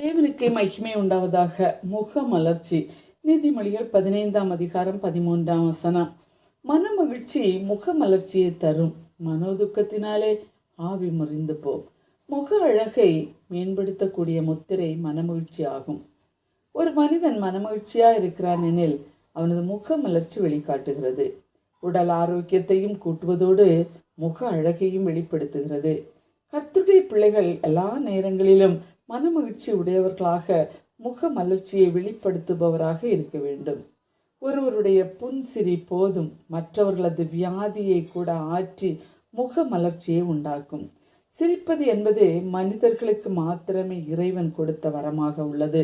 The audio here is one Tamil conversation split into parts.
தேவனுக்கு மகிமை உண்டாவதாக முகமலர்ச்சி நீதிமொழிகள் பதினைந்தாம் அதிகாரம் பதிமூன்றாம் வசனம். மனமகிழ்ச்சி முகமலர்ச்சியை தரும். மனோதுக்கத்தினாலே ஆவி முறிந்து போம் முக அழகை மேம்படுத்தக்கூடிய முத்திரை மனமகிழ்ச்சி ஆகும். ஒரு மனிதன் மனமகிழ்ச்சியாக இருக்கிறான் எனில் அவனது முக மலர்ச்சி வெளிக்காட்டுகிறது. உடல் ஆரோக்கியத்தையும் கூட்டுவதோடு முக அழகையும் வெளிப்படுத்துகிறது. கர்த்துடைய பிள்ளைகள் எல்லா நேரங்களிலும் மனமகிழ்ச்சி உடையவர்களாக முக மலர்ச்சியை வெளிப்படுத்துபவராக இருக்க வேண்டும். ஒருவருடைய புன்சிரி போதும் மற்றவர்களது வியாதியை கூட ஆற்றி முக மலர்ச்சியை உண்டாக்கும். சிரிப்பது என்பது மனிதர்களுக்கு மாத்திரமே இறைவன் கொடுத்த வரமாக உள்ளது.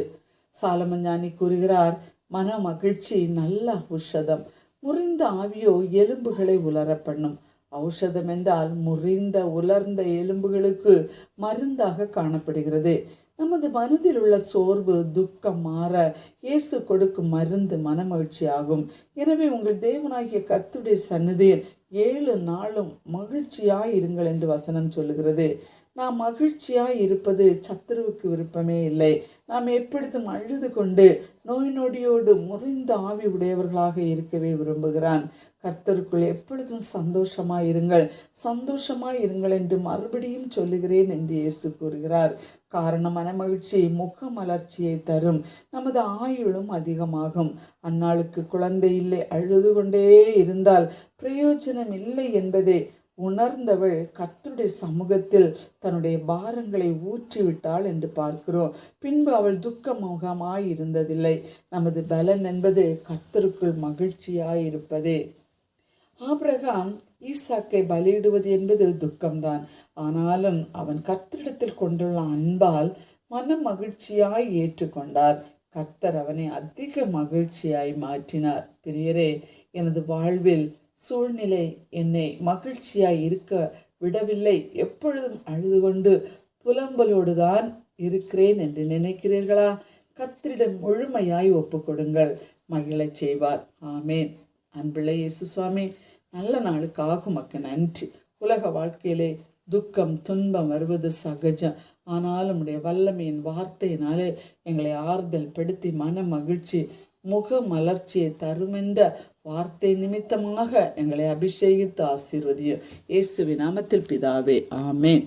சாலமஞானி கூறுகிறார் மன மகிழ்ச்சி நல்ல ஔஷதம். முறிந்த ஆவியோ எலும்புகளை உலர பண்ணும் ஔஷதம் என்றால் முறிந்த உலர்ந்த எலும்புகளுக்கு மருந்தாக காணப்படுகிறது. நமது மனதில் உள்ள சோர்வு துக்கம் மாற இயேசு கொடுக்கும் மருந்து மனமகிழ்ச்சி ஆகும். எனவே உங்கள் தேவனாகிய கத்துடைய சன்னதியில் ஏழு நாளும் மகிழ்ச்சியாய் இருங்கள் என்று வசனம் சொல்லுகிறது. நாம் மகிழ்ச்சியாக இருப்பது சத்துருவுக்கு விருப்பமே இல்லை. நாம் எப்பொழுதும் அழுது கொண்டு நோய் நொடியோடு முறிந்த ஆவி உடையவர்களாக இருக்கவே விரும்புகிறான். கர்த்தருக்குள் எப்பொழுதும் சந்தோஷமாக இருங்கள். சந்தோஷமாக இருங்கள் என்று மறுபடியும் சொல்லுகிறேன் என்று இயேசு கூறுகிறார். காரணம் மனமகிழ்ச்சி முக மலர்ச்சியை தரும். நமது ஆயுளும் அதிகமாகும். அந்நாளுக்கு குழந்தை இல்லை. அழுது கொண்டே இருந்தால் பிரயோஜனம் இல்லை என்பதே உணர்ந்தவள் கத்தருடைய சமூகத்தில் தன்னுடைய பாரங்களை ஊற்றிவிட்டாள் என்று பார்க்கிறோம். பின்பு அவள் துக்கமுகமாய் இருந்ததில்லை நமது பலன் என்பது கத்தருக்குள் மகிழ்ச்சியாயிருப்பதே. ஆபிரகாம் ஈசாக்கை பலியிடுவது என்பது துக்கம்தான். ஆனாலும் அவன் கர்த்தரிடத்தில் கொண்டுள்ள அன்பால் மன மகிழ்ச்சியாய் ஏற்றுக்கொண்டார். கர்த்தர் அவனை அதிக மகிழ்ச்சியாய் மாற்றினார். பிரியரே எனது வாழ்வில் சூழ்நிலை என்னை மகிழ்ச்சியாய் இருக்க விடவில்லை. எப்பொழுதும் அழுது கொண்டு புலம்பலோடு தான் இருக்கிறேன் என்று நினைக்கிறீர்களா? கத்திரிடம் முழுமையாய் ஒப்புக்கொடுங்கள். மகிழச் செய்வார். ஆமேன். அன்பிள்ளை இயேசு சுவாமி நல்ல நாளுக்காக உமக்கு நன்றி. உலக வாழ்க்கையிலே துக்கம் துன்பம் வருவது சகஜம். ஆனாலும் உடைய வல்லமையின் வார்த்தையினாலே எங்களை ஆறுதல் படுத்தி மன மகிழ்ச்சி முக மலர்ச்சியை தருமென்ற வார்த்தை நிமித்தமாக எங்களை அபிஷேகித்து ஆசீர்வதியும். இயேசுவின் நாமத்தில் பிதாவே ஆமேன்.